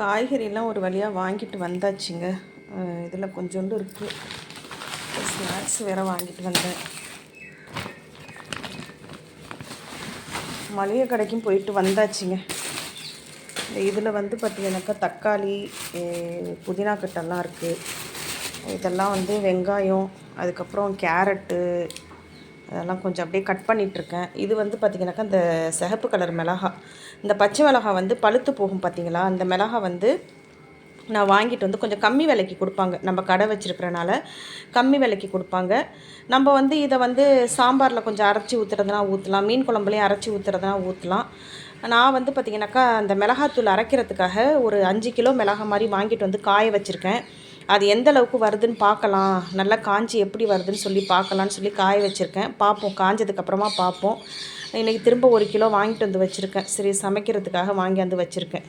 காய்கறிலாம் ஒரு வழியாக வாங்கிட்டு வந்தாச்சுங்க. இதில் கொஞ்சோண்டு இருக்குது ஸ்நாக்ஸ் வேறு வாங்கிட்டு வந்தேன். மளிகை கடைக்கும் போயிட்டு வந்தாச்சுங்க. இதில் வந்து பார்த்திங்கனாக்கா தக்காளி புதினா கட்டெல்லாம் இருக்குது இதெல்லாம் வந்து வெங்காயம் அதுக்கப்புறம் கேரட்டு அதெல்லாம் கொஞ்சம் அப்படியே கட் பண்ணிகிட்ருக்கேன் இது வந்து பார்த்திங்கனாக்கா இந்த சிகப்பு கலர் மிளகா. இந்த பச்சை மிளகா வந்து பழுத்து போகும் பார்த்திங்களா? அந்த மிளகா வந்து நான் வாங்கிட்டு வந்து கொஞ்சம் கம்மி விலைக்கு கொடுப்பாங்க. நம்ம கடை வச்சுருக்கிறனால கம்மி விலைக்கு கொடுப்பாங்க. நம்ம வந்து இதை வந்து சாம்பாரில் கொஞ்சம் அரைச்சி ஊற்றுறதுனா ஊற்றலாம் மீன் குழம்புலையும் அரைச்சி ஊற்றுறதுனா ஊற்றலாம் நான் வந்து பார்த்திங்கனாக்கா அந்த மிளகாத்தூள் அரைக்கிறதுக்காக ஒரு அஞ்சு கிலோ மிளகா மாதிரி வாங்கிட்டு வந்து காய வச்சுருக்கேன். அது எந்த அளவுக்கு வருதுன்னு பார்க்கலாம். நல்லா காஞ்சி எப்படி வருதுன்னு சொல்லி பார்க்கலான்னு சொல்லி காய வச்சுருக்கேன். பார்ப்போம். காஞ்சதுக்கப்புறமா பார்ப்போம். இன்றைக்கி திரும்ப ஒரு கிலோ வாங்கிட்டு வந்து வச்சுருக்கேன். சரி சமைக்கிறதுக்காக வாங்கி வந்து வச்சுருக்கேன்.